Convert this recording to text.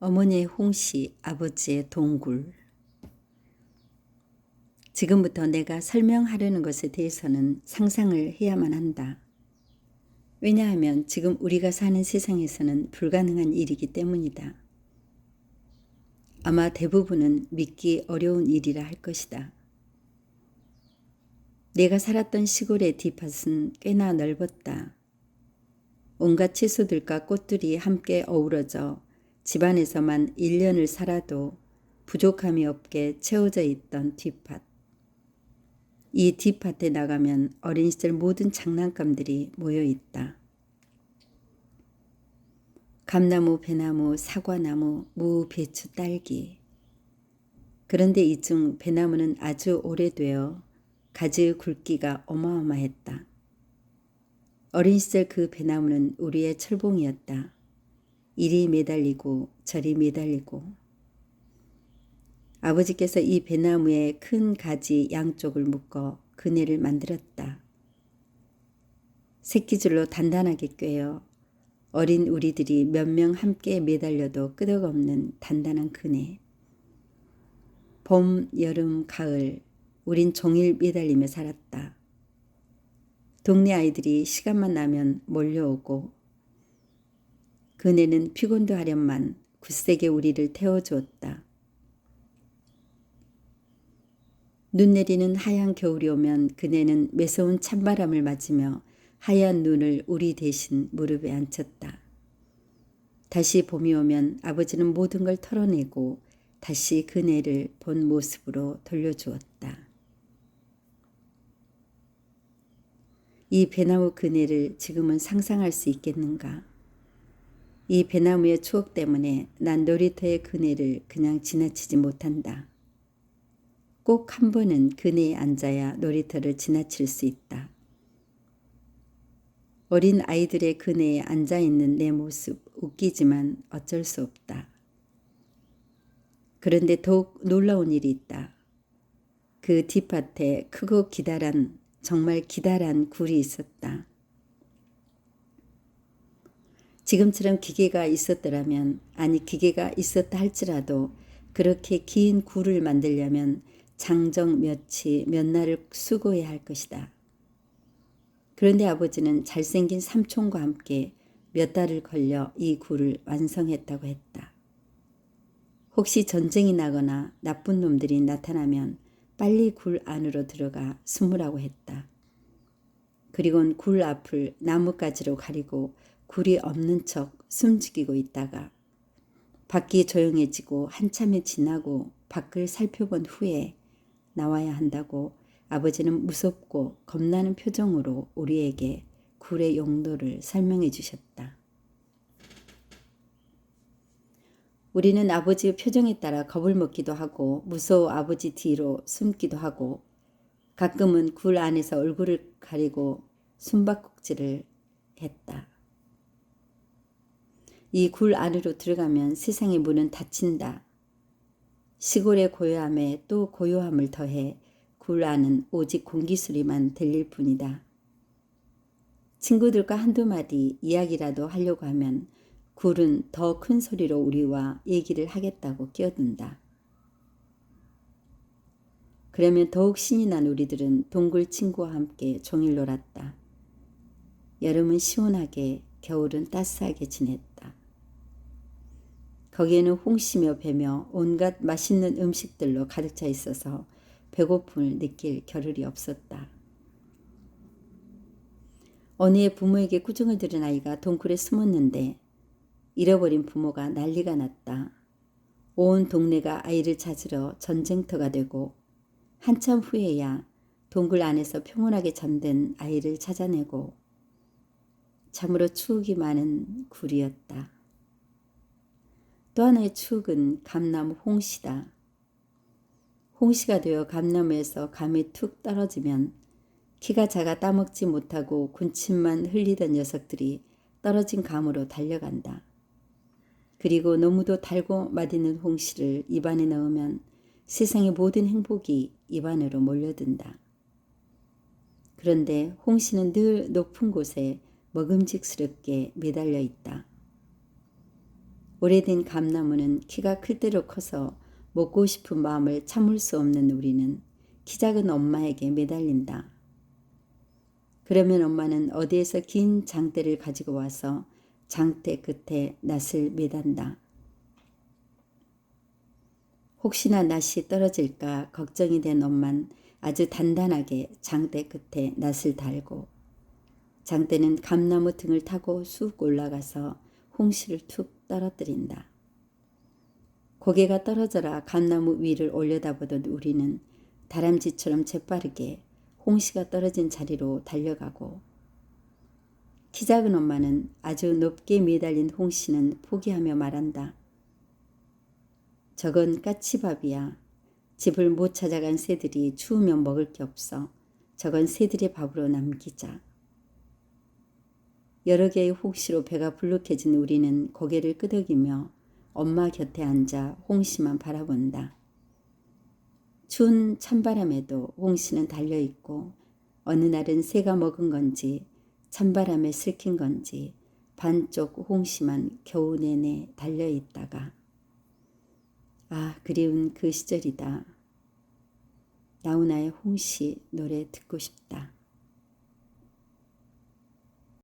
어머니의 홍시, 아버지의 동굴. 지금부터 내가 설명하려는 것에 대해서는 상상을 해야만 한다. 왜냐하면 지금 우리가 사는 세상에서는 불가능한 일이기 때문이다. 아마 대부분은 믿기 어려운 일이라 할 것이다. 내가 살았던 시골의 뒷밭은 꽤나 넓었다. 온갖 채소들과 꽃들이 함께 어우러져 집안에서만 1년을 살아도 부족함이 없게 채워져 있던 뒷밭. 이 뒷밭에 나가면 어린 시절 모든 장난감들이 모여 있다. 감나무, 배나무, 사과나무, 무, 배추, 딸기. 그런데 이중 배나무는 아주 오래되어 가지의 굵기가 어마어마했다. 어린 시절 그 배나무는 우리의 철봉이었다. 이리 매달리고 저리 매달리고 아버지께서 이 배나무의 큰 가지 양쪽을 묶어 그네를 만들었다. 새끼줄로 단단하게 꿰어 어린 우리들이 몇 명 함께 매달려도 끄덕없는 단단한 그네. 봄, 여름, 가을 우린 종일 매달리며 살았다. 동네 아이들이 시간만 나면 몰려오고 그네는 피곤도 하련만 굳세게 우리를 태워주었다. 눈 내리는 하얀 겨울이 오면 그네는 매서운 찬바람을 맞으며 하얀 눈을 우리 대신 무릎에 앉혔다. 다시 봄이 오면 아버지는 모든 걸 털어내고 다시 그네를 본 모습으로 돌려주었다. 이 배나무 그네를 지금은 상상할 수 있겠는가? 이 배나무의 추억 때문에 난 놀이터의 그네를 그냥 지나치지 못한다. 꼭 한 번은 그네에 앉아야 놀이터를 지나칠 수 있다. 어린 아이들의 그네에 앉아 있는 내 모습 웃기지만 어쩔 수 없다. 그런데 더욱 놀라운 일이 있다. 그 뒷밭에 크고 기다란 정말 기다란 굴이 있었다. 지금처럼 기계가 있었더라면, 아니 기계가 있었다 할지라도 그렇게 긴 굴을 만들려면 장정 몇이 몇 날을 수고해야 할 것이다. 그런데 아버지는 잘생긴 삼촌과 함께 몇 달을 걸려 이 굴을 완성했다고 했다. 혹시 전쟁이 나거나 나쁜 놈들이 나타나면 빨리 굴 안으로 들어가 숨으라고 했다. 그리곤 굴 앞을 나뭇가지로 가리고 굴이 없는 척 숨죽이고 있다가 밖이 조용해지고 한참이 지나고 밖을 살펴본 후에 나와야 한다고 아버지는 무섭고 겁나는 표정으로 우리에게 굴의 용도를 설명해 주셨다. 우리는 아버지의 표정에 따라 겁을 먹기도 하고 무서워 아버지 뒤로 숨기도 하고 가끔은 굴 안에서 얼굴을 가리고 숨바꼭질을 했다. 이 굴 안으로 들어가면 세상의 문은 닫힌다. 시골의 고요함에 또 고요함을 더해 굴 안은 오직 공기 소리만 들릴 뿐이다. 친구들과 한두 마디 이야기라도 하려고 하면 굴은 더 큰 소리로 우리와 얘기를 하겠다고 끼어든다. 그러면 더욱 신이 난 우리들은 동굴 친구와 함께 종일 놀았다. 여름은 시원하게, 겨울은 따스하게 지냈다. 거기에는 홍시며 배며 온갖 맛있는 음식들로 가득 차 있어서 배고픔을 느낄 겨를이 없었다. 어느 해 부모에게 꾸중을 들은 아이가 동굴에 숨었는데 잃어버린 부모가 난리가 났다. 온 동네가 아이를 찾으러 전쟁터가 되고 한참 후에야 동굴 안에서 평온하게 잠든 아이를 찾아내고 참으로 추억이 많은 굴이었다. 또 하나의 추억은 감나무 홍시다. 홍시가 되어 감나무에서 감이 툭 떨어지면 키가 작아 따먹지 못하고 군침만 흘리던 녀석들이 떨어진 감으로 달려간다. 그리고 너무도 달고 맛있는 홍시를 입안에 넣으면 세상의 모든 행복이 입안으로 몰려든다. 그런데 홍시는 늘 높은 곳에 먹음직스럽게 매달려 있다. 오래된 감나무는 키가 클 대로 커서 먹고 싶은 마음을 참을 수 없는 우리는 키 작은 엄마에게 매달린다. 그러면 엄마는 어디에서 긴 장대를 가지고 와서 장대 끝에 낫을 매단다. 혹시나 낫이 떨어질까 걱정이 된 엄만 아주 단단하게 장대 끝에 낫을 달고 장대는 감나무 등을 타고 쑥 올라가서 홍시를 툭 떨어뜨린다. 고개가 떨어져라 감나무 위를 올려다보던 우리는 다람쥐처럼 재빠르게 홍시가 떨어진 자리로 달려가고 키 작은 엄마는 아주 높게 매달린 홍시는 포기하며 말한다. 저건 까치밥이야. 집을 못 찾아간 새들이 추우면 먹을 게 없어. 저건 새들의 밥으로 남기자. 여러 개의 홍시로 배가 불룩해진 우리는 고개를 끄덕이며 엄마 곁에 앉아 홍시만 바라본다. 추운 찬바람에도 홍시는 달려있고 어느 날은 새가 먹은 건지 찬바람에 슬킨 건지 반쪽 홍시만 겨우 내내 달려있다가 아 그리운 그 시절이다. 나훈아의 홍시 노래 듣고 싶다.